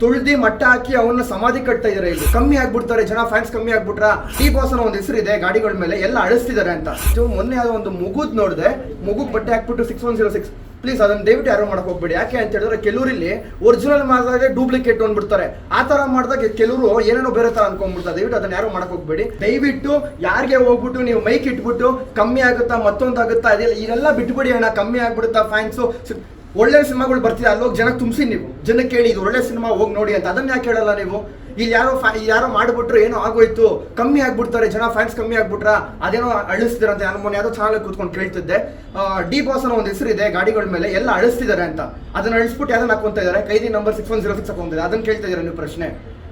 ತುಳ್ದಿ ಮಟ್ಟ ಹಾಕಿ ಅವನ್ನ ಸಮಾಧಿ ಕಟ್ತಾ ಇದಾರೆ. ಇಲ್ಲಿ ಕಮ್ಮಿ ಆಗ್ಬಿಡ್ತಾರೆ, ಜನ ಫ್ಯಾನ್ಸ್ ಕಮ್ಮಿ ಆಗ್ಬಿಟ್ರ. ಟಿ ಬಾಸ್ ಒಂದು ಹೆಸರು ಇದೆ, ಗಾಡಿಗಳ ಮೇಲೆ ಎಲ್ಲ ಅಳಿಸ್ತಿದ್ದಾರೆ ಅಂತ. ಸೊ ಮೊನ್ನೆ ಯಾವ್ದೋ ಒಂದು ಮುಗುದ್ ನೋಡಿದೆ, ಮುಗುಗ್ ಬಟ್ಟೆ ಹಾಕ್ಬಿಟ್ಟು six one zero six please ಅದನ್ನ ದಯವಿಟ್ಟು ಯಾರು ಮಾಡಕ್ ಹೋಗ್ಬೇಡಿ. ಯಾಕೆ ಅಂತ ಹೇಳಿದ್ರೆ ಕೆಲವರಲ್ಲಿ ಒರಿಜಿನಲ್ ಮಾಡಿದಾಗ ಡೂಪ್ಲಿಕೇಟ್ ಅಂದ್ಬಿಡ್ತಾರೆ. ಆ ತರ ಮಾಡಿದಾಗ ಕೆಲವರು ಏನೇನೋ ಬೇರೆ ತರ ಅನ್ಕೊಂಡ್ಬಿಡ್ತಾರೆ. ದಯವಿಟ್ಟು ಅದನ್ನ ಯಾರು ಮಾಡಕ್ ಹೋಗ್ಬೇಡಿ. ದಯವಿಟ್ಟು ಯಾರಿಗೆ ಹೋಗ್ಬಿಟ್ಟು ನೀವು ಮೈಕ್ ಇಟ್ಬಿಟ್ಟು ಕಮ್ಮಿ ಆಗುತ್ತಾ ಮತ್ತೊಂದಾಗುತ್ತಾ ಅದೆಲ್ಲ ಇದೆಲ್ಲ ಬಿಟ್ಬಿಡಿ ಅಣ್ಣ. ಕಮ್ಮಿ ಆಗ್ಬಿಡುತ್ತಾ ಫ್ಯಾನ್ಸು ಒಳ್ಳೆ ಸಿನಿಮಾಗಳು ಬರ್ತಿದೆ, ಅಲ್ಲೋಗಿ ಜನಕ್ಕೆ ತುಂಬಿಸಿ ನೀವು. ಜನಕ್ಕೆ ಕೇಳಿ, ಇದು ಒಳ್ಳೆ ಸಿನಿಮಾ, ಹೋಗಿ ನೋಡಿ ಅಂತ. ಅದನ್ನ ಯಾಕೆ ಹೇಳಲ್ಲ ನೀವು? ಇಲ್ಲಿ ಯಾರೋ ಯಾರೋ ಮಾಡ್ಬಿಟ್ರು, ಏನೋ ಆಗೋಯ್ತು, ಕಮ್ಮಿ ಆಗ್ಬಿಡ್ತಾರೆ, ಜನ ಫ್ಯಾನ್ಸ್ ಕಮ್ಮಿ ಆಗ್ಬಿಟ್ರ, ಅದೇನೋ ಅಳಿಸ್ತಿದ್ದಾರೆ ಅಂತ ನಾನು ಮೊನ್ನೆ ಯಾವುದೋ ಚಾನಲ್ ಕೂತ್ಕೊಂಡು ಕೇಳ್ತಿದ್ದೆ. ಡಿ ಬಾಸ್ ಅನ್ನೋ ಒಂದು ಹೆಸರು ಇದೆ ಗಾಡಿಗಳ ಮೇಲೆ ಎಲ್ಲ ಅಳಿಸ್ತಿದ್ದಾರೆ ಅಂತ. ಅದನ್ನ ಅಳಿಸ್ಬಿಟ್ಟು ಯಾವ್ದನ್ನ ಹಾಕೊಂತ ಇದ್ದಾರೆ ಕೈದಿ number six one zero six ಹಾಕೊಂಡಿದ್ದಾರೆ ಅದನ್ನ ಕೇಳ್ತಾ ಇದ್ದಾರೆ ನೀವು ಪ್ರಶ್ನೆ?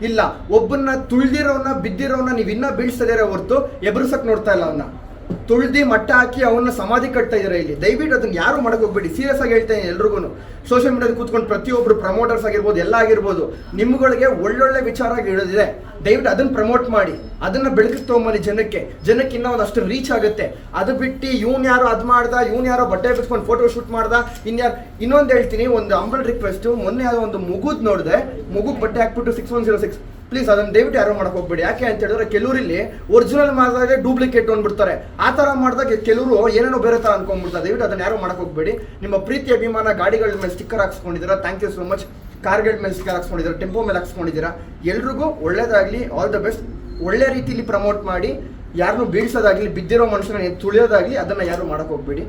ಇಲ್ಲ. ಒಬ್ಬನ್ನ ತುಳಿದಿರೋನ್ನ ಬಿದ್ದಿರೋನ್ನ ನೀವು ಇನ್ನ ಬೀಳ್ಸದಿರೋ ಹೊರತು ಎಬ್ರಿಸಕ್ ನೋಡ್ತಾ ಇಲ್ಲ ಅವನ್ನ ತುಳ್ದಿ ಮಟ್ಟ ಹಾಕಿ ಅವನ್ನ ಸಮಾಧಿ ಕಟ್ತಾ ಇದಾರೆ ಇಲ್ಲಿ. ದಯವಿಟ್ಟು ಅದನ್ನ ಯಾರು ಮಾಡಕ್ ಹೋಗ್ಬೇಡಿ. ಸೀರಿಯಸ್ ಆಗಿ ಹೇಳ್ತೇನೆ ಎಲ್ರಿಗೂ ಸೋಷಿಯಲ್ ಮೀಡಿಯಾದ ಕೂತ್ಕೊಂಡು ಪ್ರತಿಯೊಬ್ರು ಪ್ರಮೋಟರ್ಸ್ ಆಗಿರ್ಬೋದು, ಎಲ್ಲ ಆಗಿರ್ಬೋದು, ನಿಮ್ಗಳಿಗೆ ಒಳ್ಳೊಳ್ಳೆ ವಿಚಾರ ಹೇಳಿದ್ರೆ ದಯವಿಟ್ಟು ಅದನ್ನ ಪ್ರಮೋಟ್ ಮಾಡಿ. ಅದನ್ನ ಬೆಳಕಿಗೆ ತಗೊಂಬನ್ನಿ ಜನಕ್ಕೆ. ಜನಕ್ಕೆ ಇನ್ನೂ ಒಂದಷ್ಟು ರೀಚ್ ಆಗುತ್ತೆ. ಅದು ಬಿಟ್ಟು ಇವ್ನು ಯಾರು ಅದ್ ಮಾಡ್ದ, ಇವ್ನು ಯಾರೋ ಬಟ್ಟೆ ಬಿಚ್ಕೊಂಡು ಫೋಟೋ ಶೂಟ್ ಮಾಡ್ದ ಇನ್ಯಾರು ಇನ್ನೊಂದು ಹೇಳ್ತೀನಿ, ಒಂದು ಅಂಬಲ್ ರಿಕ್ವೆಸ್ಟ್ ಮೊನ್ನೆ ಯಾವುದೋ ಒಂದು ಮುಗುದ್ ನೋಡಿದೆ, ಮುಗುಗ್ ಬಟ್ಟೆ ಹಾಕ್ಬಿಟ್ಟು six one zero six please ಅದನ್ನ ದಯವಿಟ್ಟು ಯಾರು ಮಾಡಕ್ ಹೋಗ್ಬೇಡಿ. ಯಾಕೆ ಅಂತ ಹೇಳಿದ್ರೆ ಕೆಲವರಲ್ಲಿ ಒರಿಜಿನಲ್ ಮಾಡಿದಾಗ ಡೂಪ್ಲಿಕೇಟ್ ಅಂದ್ಬಿಡ್ತಾರೆ. ಆ ತರ ಮಾಡಿದಾಗ ಕೆಲವರು ಏನೇನೋ ಬೇರೆ ಥರ ಅನ್ಕೊಂಡ್ಬಿಡ್ತಾರೆ. ದಯವಿಟ್ಟು ಅದನ್ನ ಯಾರು ಮಾಡಕ್ ಹೋಗ್ಬೇಡಿ. ನಿಮ್ಮ ಪ್ರೀತಿ, ಅಭಿಮಾನ ಗಾಡಿಗಳ ಮೇಲೆ ಸ್ಟಿಕ್ಕರ್ ಹಾಕ್ಸ್ಕೊಂಡಿದ್ದೀರಾ? ಥ್ಯಾಂಕ್ ಯು ಸೋ ಮಚ್ ಕಾರ್ಗಳ ಮೇಲೆ ಸ್ಟಿಕ್ಕರ್ ಹಾಕ್ಸ್ಕೊಂಡಿದ್ದೀರಾ? ಟೆಂಪೋ ಮೇಲೆ ಹಾಕ್ಸ್ಕೊಂಡಿದ್ದೀರಾ? ಎಲ್ರಿಗೂ ಒಳ್ಳೇದಾಗ್ಲಿ. ಆಲ್ ದ ಬೆಸ್ಟ್ ಒಳ್ಳೆ ರೀತಿಲಿ ಪ್ರಮೋಟ್ ಮಾಡಿ. ಯಾರನ್ನೂ ಬೀಳ್ಸೋದಾಗ್ಲಿ, ಬಿದ್ದಿರೋ ಮನುಷ್ಯನ ತುಳಿಯೋದಾಗ್ಲಿ, ಅದನ್ನ ಯಾರು ಮಾಡಕ್ ಹೋಗ್ಬೇಡಿ.